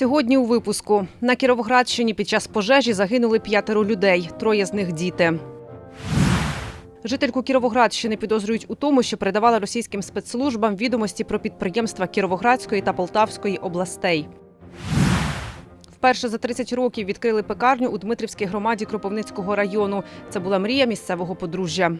Сьогодні у випуску на Кіровоградщині під час пожежі загинули п'ятеро людей, троє з них діти. Жительку Кіровоградщини підозрюють у тому, що передавала російським спецслужбам відомості про підприємства Кіровоградської та Полтавської областей. Вперше за 30 років відкрили пекарню у Дмитрівській громаді Кропивницького району. Це була мрія місцевого подружжя.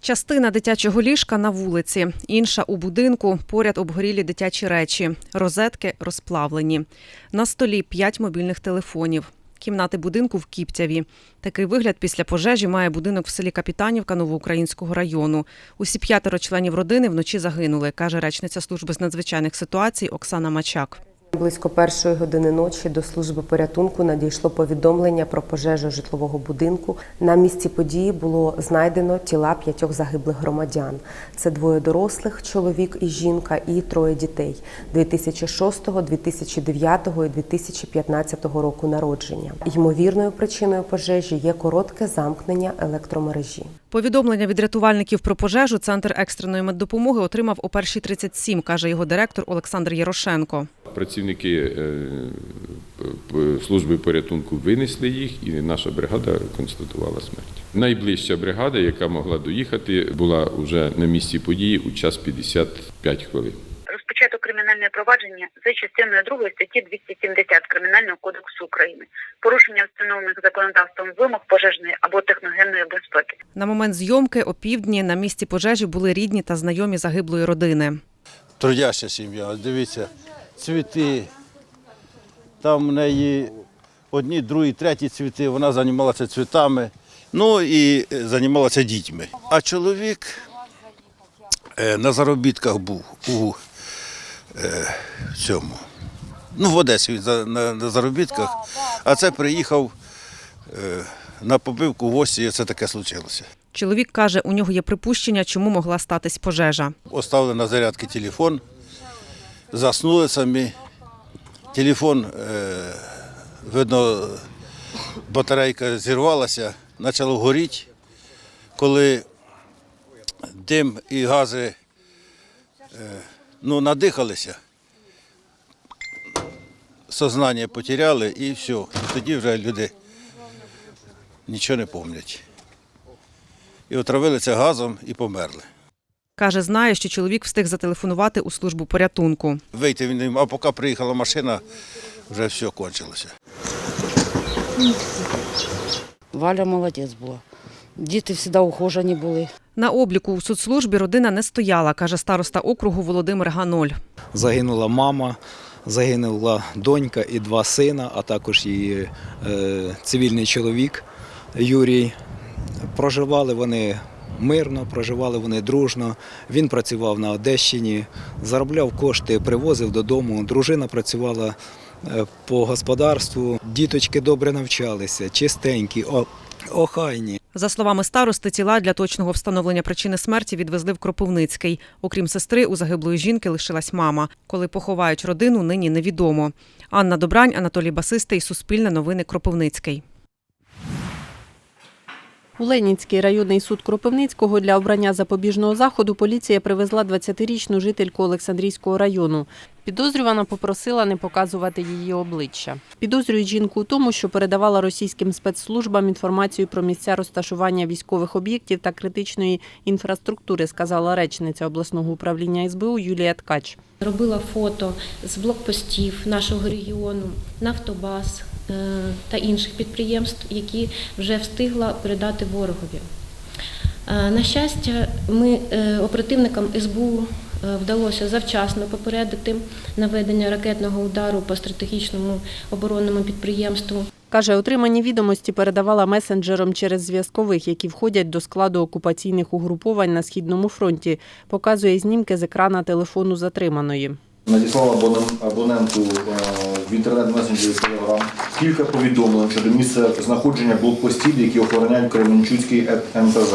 Частина дитячого ліжка на вулиці, інша у будинку. Поряд обгорілі дитячі речі, розетки розплавлені. На столі п'ять мобільних телефонів. Кімнати будинку в Кіптяві. Такий вигляд після пожежі має будинок в селі Капітанівка Новоукраїнського району. Усі п'ятеро членів родини вночі загинули, каже речниця служби з надзвичайних ситуацій Оксана Мачак. Близько першої години ночі до служби порятунку надійшло повідомлення про пожежу житлового будинку. На місці події було знайдено тіла п'ятьох загиблих громадян. Це двоє дорослих, чоловік і жінка, і троє дітей 2006, 2009 і 2015 року народження. Ймовірною причиною пожежі є коротке замкнення електромережі. Повідомлення від рятувальників про пожежу центр екстреної меддопомоги отримав о 1.37, каже його директор Олександр Ярошенко. Працівники е, служби порятунку винесли їх, і наша бригада констатувала смерть. Найближча бригада, яка могла доїхати, була вже на місці події у час 55 хвилин. розпочато кримінальне провадження за частиною 2 статті 270 Кримінального кодексу України. Порушення встановлених законодавством вимог пожежної або техногенної безпеки. На момент зйомки опівдні на місці пожежі були рідні та знайомі загиблої родини. трудяща сім'я. Дивіться, цвіти. Там в неї одні, другі, треті цвіти. Вона займалася цвітами, ну і е, займалася дітьми. А чоловік е, на заробітках був у е, цьому. Ну, в Одесі він на, на заробітках, а це приїхав е, на побивку в гості, і це таке случилося. Чоловік каже, у нього є припущення, чому могла статись пожежа. Оставили на зарядки телефон, заснули самі. Телефон, е, видно, батарейка зірвалася, почало горіти. Коли дим і гази е, ну, надихалися, сознання потеряли і все. І тоді вже люди нічого не пам'ятають. І отравилися газом і померли. Каже, знає, що чоловік встиг зателефонувати у службу порятунку. Вийти він не мав, а поки приїхала машина, вже все кончилося. Валя молодець була. Діти завжди ухожені були. На обліку у соцслужбі родина не стояла, каже староста округу Володимир Ганоль. Загинула мама, загинула донька і два сина, а також її е, цивільний чоловік Юрій. Проживали вони мирно, проживали вони дружно. Він працював на Одещині, заробляв кошти, привозив додому. Дружина працювала е, по господарству. Діточки добре навчалися, чистенькі, охайні. За словами старости, тіла для точного встановлення причини смерті відвезли в Кропивницький. Окрім сестри, у загиблої жінки лишилась мама. Коли поховають родину, нині невідомо. Анна Добрань, Анатолій Басистий, Суспільне новини Кропивницький. У Ленінський районний суд Кропивницького для обрання запобіжного заходу поліція привезла 20-річну жительку Олександрійського району. Підозрювана попросила не показувати її обличчя. Підозрюють жінку у тому, що передавала російським спецслужбам інформацію про місця розташування військових об'єктів та критичної інфраструктури, сказала речниця обласного управління СБУ Юлія Ткач. Робила фото з блокпостів нашого регіону, Нафтобаз та інших підприємств, які вже встигла передати ворогові. Е, На щастя, ми е, оперативникам СБУ е, вдалося завчасно попередити наведення ракетного удару по стратегічному оборонному підприємству. Каже, отримані відомості передавала месенджером через зв'язкових, які входять до складу окупаційних угруповань на східному фронті. Показує знімки з екрана телефону затриманої. Надіслав абоненту е, в інтернет-месенджері Telegram кілька повідомлень щодо місця знаходження блокпостів, які охороняють Кременчуцький Е- МТЗ,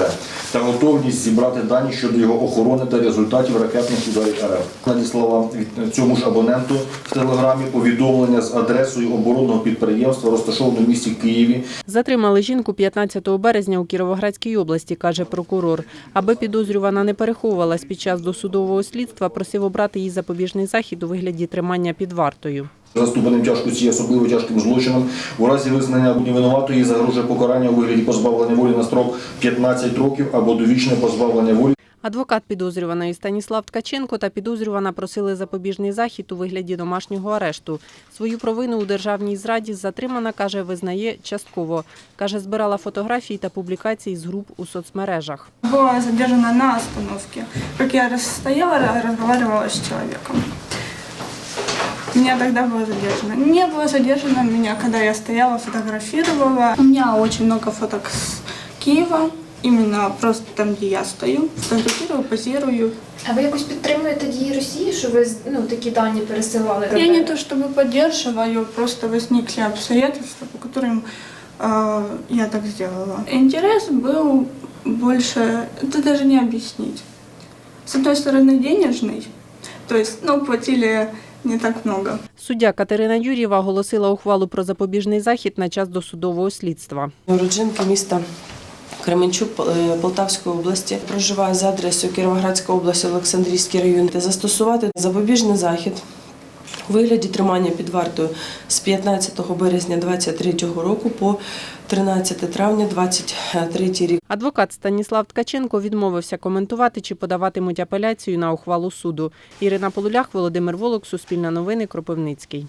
та готовність зібрати дані щодо його охорони та результатів ракетних ударів РФ. Надіслала від цьому ж абоненту в телеграмі повідомлення з адресою оборонного підприємства, розташованого в місті Києві, Затримали жінку 15 березня у Кіровоградській області, каже прокурор. Аби підозрювана не переховувалась під час досудового слідства, просив обрати їй запобіжний захід захід у вигляді тримання під вартою. За ступенем тяжкості особливо тяжким злочином у разі визнання винуватої загрожує покарання у вигляді позбавлення волі на строк 15 років або довічне позбавлення волі Адвокат підозрюваної Станіслав Ткаченко та підозрювана просили запобіжний захід у вигляді домашнього арешту. Свою провину у державній зраді затримана, каже, визнає частково. Каже, збирала фотографії та публікації з груп у соцмережах. Была задержана на остановке. Как я стояла, разговаривала с человеком. Меня тогда было задержано. Не было задержано меня, когда я стояла, фотографировала. У меня очень много фоток с Киева. Именно просто там, где я стою. Фотографирую, позирую. А ви якось підтримуєте дії Росії, що ви ну, такі дані пересилали? Я не то чтобы поддерживаю, просто возникли обстоятельства, по которым э, я так сделала. Интерес был больше, это даже не объяснить. С одной стороны, денежный, то есть, ну, платили не так много. Суддя Катерина Юрєва оголосила ухвалу про запобіжний захід на час досудового слідства. Уродженка міста Кременчук е, Полтавської області проживає за адресою Кіровоградська область, Олександрійський район. Та Застосувати запобіжний захід у вигляді тримання під вартою з 15 березня 2023 року по 13 травня 2023 рік. Адвокат Станіслав Ткаченко відмовився коментувати чи подаватимуть апеляцію на ухвалу суду. Ірина Полулях, Володимир Волок, Суспільне новини, Кропивницький.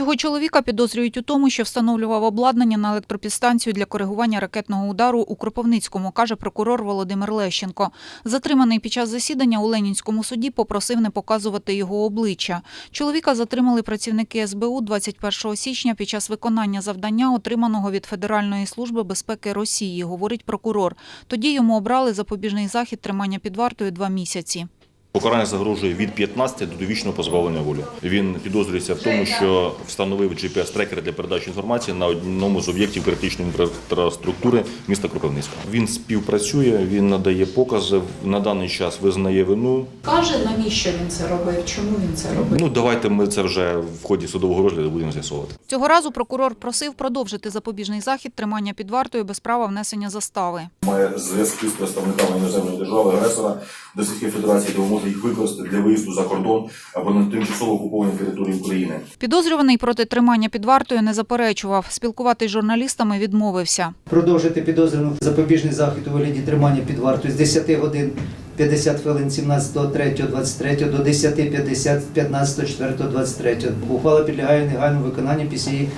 Цього чоловіка підозрюють у тому, що встановлював обладнання на електропідстанцію для коригування ракетного удару у Кропивницькому, каже прокурор Володимир Лещенко. Затриманий під час засідання у Ленінському суді попросив не показувати його обличчя. Чоловіка затримали працівники СБУ 21 січня під час виконання завдання, отриманого від Федеральної служби безпеки Росії, говорить прокурор. Тоді йому обрали запобіжний захід тримання під вартою два місяці. Покарання загрожує від 15 до довічного позбавлення волі. Він підозрюється в тому, що встановив GPS-трекер для передачі інформації на одному з об'єктів критичної інфраструктури міста Кропивницького. Він співпрацює, він надає покази. На даний час визнає вину. Каже, навіщо він це робив? Чому він це робив? Ну давайте ми це вже в ході судового розгляду будемо з'ясовувати. Цього разу прокурор просив продовжити запобіжний захід тримання під вартою без права внесення застави. має зв'язки з представниками іноземної держави агресора Російської Федерації, тому може їх використати для виїзду за кордон або на тимчасово окупованій території України. Підозрюваний проти тримання під вартою не заперечував. Спілкуватись з журналістами відмовився. Продовжити підозрювану запобіжний захід у вигляді тримання під вартою з 10 годин 50 хвилин 17.03.23 до 10.50 15.04.23. Ухвала підлягає негайному виконанню після її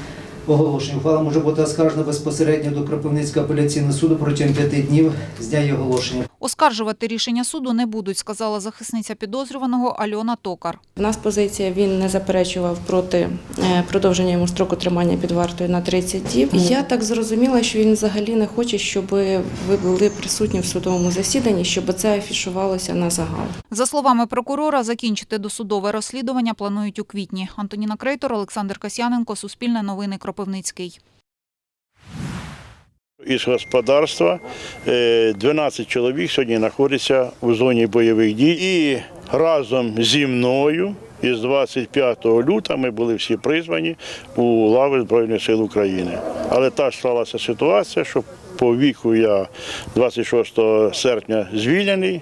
оголошення. Ухвала може бути оскаржена безпосередньо до Кропивницького апеляційного суду протягом 5 днів з дня її оголошення. Оскаржувати рішення суду не будуть, сказала захисниця підозрюваного Альона Токар. У нас позиція він не заперечував проти е, продовження йому строку тримання під вартою на 30 діб. Я так зрозуміла, що він взагалі не хоче, щоб ви були присутні в судовому засіданні, щоб це афішувалося на загал. За словами прокурора, закінчити досудове розслідування планують у квітні. Антоніна Крейтор, Олександр Касьяненко, Суспільне новини, Кропивницький. Із господарства. Е, 12 чоловік сьогодні знаходяться у зоні бойових дій. І разом зі мною із 25 лютого ми були всі призвані у лави Збройних сил України. Але та сталася ситуація, що по віку я 26 серпня звільнений,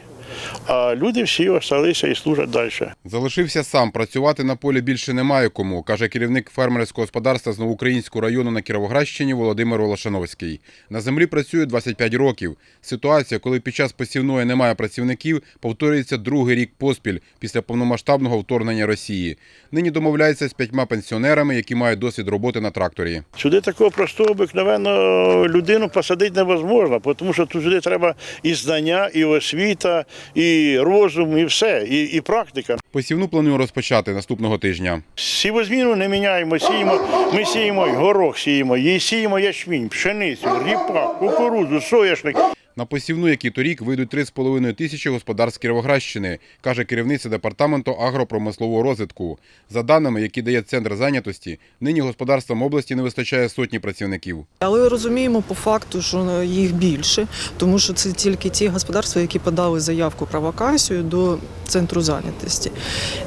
а люди всі залишилися і служать далі. Залишився сам. Працювати на полі більше немає кому, каже керівник фермерського господарства з Новоукраїнського району на Кіровоградщині Володимир Волошановський. На землі працює 25 років. Ситуація, коли під час посівної немає працівників, повторюється другий рік поспіль після повномасштабного вторгнення Росії. Нині домовляється з п'ятьма пенсіонерами, які мають досвід роботи на тракторі. Сюди такого простого обикновенного людину посадити невозможно, тому що тут сюди треба і знання, і освіта, і розум, і все, і, і практика. Посівну планую розпочати наступного тижня. Сівозміну не міняємо, сіємо, ми сіємо горох, сіємо, її сіємо ячмінь, пшеницю, ріпак, кукурудзу, соняшник. На посівну, як і торік, вийдуть 3,5 тисячі господарств Кіровоградщини, каже керівниця департаменту агропромислового розвитку. За даними, які дає центр зайнятості, нині господарствам області не вистачає сотні працівників. Але розуміємо по факту, що їх більше, тому що це тільки ті господарства, які подали заявку про вакансію до центру зайнятості.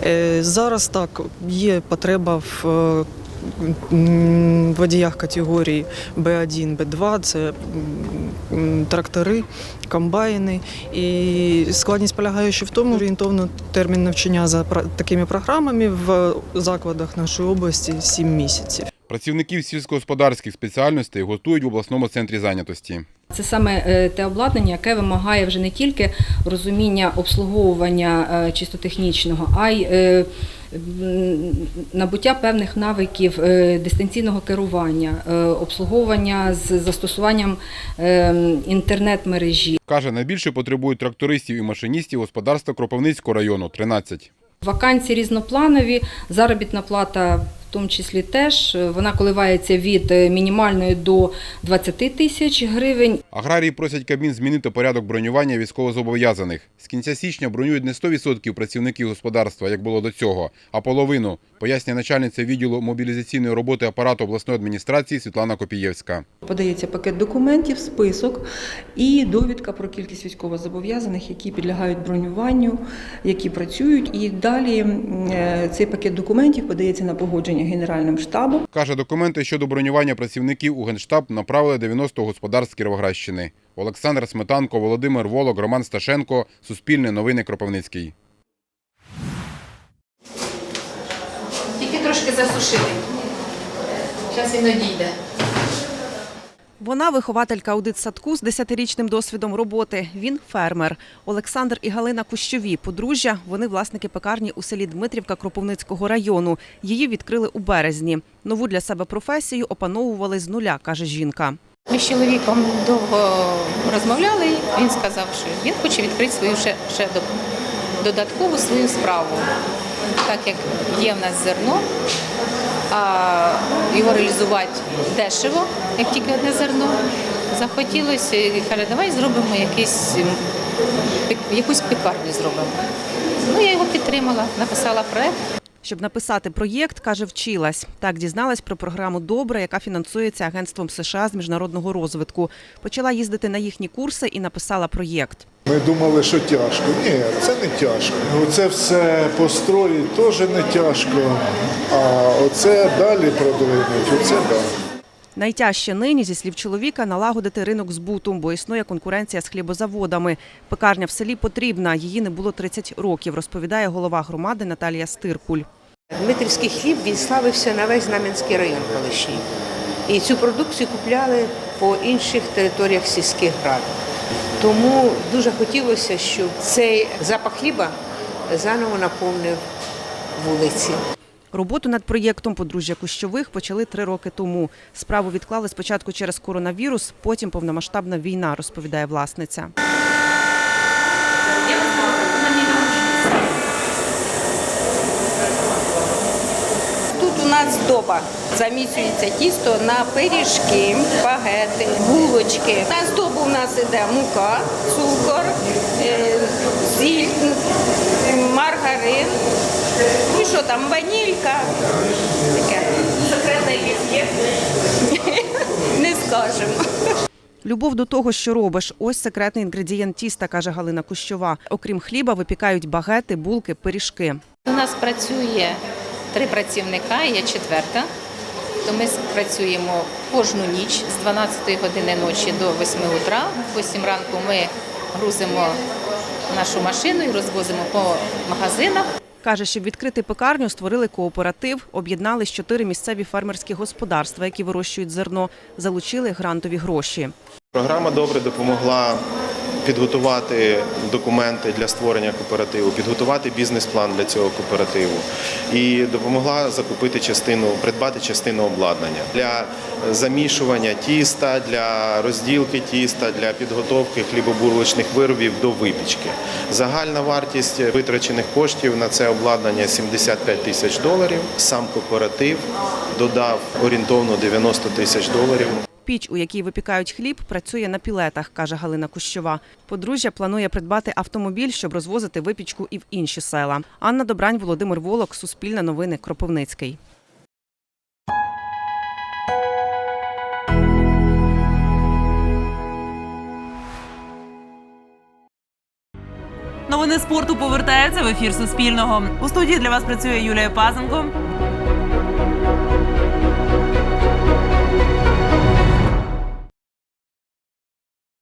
Е, Зараз так є потреба в е, водіях категорії Б1, Б2, це трактори, комбайни. І складність полягає ще в тому, орієнтовно термін навчання за такими програмами в закладах нашої області 7 місяців. Працівників сільськогосподарських спеціальностей готують в обласному центрі зайнятості. Це саме е, те обладнання, яке вимагає вже не тільки розуміння обслуговування е, чисто технічного, а й е, набуття певних навиків е, дистанційного керування, е, обслуговування з застосуванням е, інтернет-мережі. Каже, найбільше потребують трактористів і машиністів господарства Кропивницького району 13. Вакансії різнопланові, заробітна плата в тому числі теж. Е, Вона коливається від е, мінімальної до 20 тисяч гривень. Аграрії просять Кабмін змінити порядок бронювання військовозобов'язаних. З кінця січня бронюють не 100% працівників господарства, як було до цього, а половину, пояснює начальниця відділу мобілізаційної роботи апарату обласної адміністрації Світлана Копієвська. Подається пакет документів, список і довідка про кількість військовозобов'язаних, які підлягають бронюванню, які працюють. І далі е, цей пакет документів подається на погодження Генеральним штабом. Каже, документи щодо бронювання працівників у Генштаб направили 90 господарств Кіровоградщини. Олександр Сметанко, Володимир Волок, Роман Сташенко. Суспільне новини Кропивницький. Тільки трошки засушили. Зараз він одійде. Вона вихователька аудитсадку з 10-річним досвідом роботи. Він фермер. Олександр і Галина Кущові, подружжя. Вони власники пекарні у селі Дмитрівка Кропивницького району. Її відкрили у березні. Нову для себе професію опановували з нуля, каже жінка. Ми з чоловіком довго розмовляли. Він сказав, що він хоче відкрити свою ще, ще додаткову свою справу. Так як є в нас зерно, а його реалізувати дешево, як тільки одне зерно. Захотілося і каже, давай зробимо якийсь, якусь пекарню зробимо. Ну, я його підтримала, написала проект. Щоб написати проєкт, каже, вчилась. Так дізналась про програму Добре, яка фінансується агентством США з міжнародного розвитку. Почала їздити на їхні курси і написала проєкт. Ми думали, що тяжко. Ні, це не тяжко. Оце все построїть теж не тяжко. А оце далі продовжують. оце да. Найтяжче нині, зі слів чоловіка, налагодити ринок збуту, бо існує конкуренція з хлібозаводами. Пекарня в селі потрібна, її не було 30 років, розповідає голова громади Наталія Стиркуль. Дмитрівський хліб він славився на весь Знам'янський район колишній. І цю продукцію купляли по інших територіях сільських рад. Тому дуже хотілося, щоб цей запах хліба заново наповнив вулиці. Роботу над проєктом подружжя Кущових почали три роки тому. Справу відклали спочатку через коронавірус, потім повномасштабна війна, розповідає власниця. Тут у нас доба. Замісюється тісто на пиріжки, багети, булочки. На здобу у нас іде мука, цукор, е, сіль, маргарин. Ну і що там, ванілька. Таке. Секретний є. Не скажемо. Любов до того, що робиш. Ось секретний інгредієнт тіста, каже Галина Кущова. Окрім хліба, випікають багети, булки, пиріжки. У нас працює три працівника, я четверта. То ми працюємо кожну ніч з 12 години ночі до 8 утра. В 8 ранку ми грузимо нашу машину і розвозимо по магазинах. Каже, щоб відкрити пекарню, створили кооператив, об'єднали чотири місцеві фермерські господарства, які вирощують зерно, залучили грантові гроші. Програма добре допомогла підготувати документи для створення кооперативу, підготувати бізнес-план для цього кооперативу і допомогла закупити частину, придбати частину обладнання для замішування тіста, для розділки тіста, для підготовки хлібобулочних виробів до випічки. Загальна вартість витрачених коштів на це обладнання 75 тисяч доларів. Сам кооператив додав орієнтовно 90 тисяч доларів. Піч, у якій випікають хліб, працює на пілетах, каже Галина Кущова. Подружжя планує придбати автомобіль, щоб розвозити випічку і в інші села. Анна Добрань, Володимир Волок, Суспільне новини, Кропивницький. Новини спорту повертаються в ефір Суспільного. У студії для вас працює Юлія Пазенко.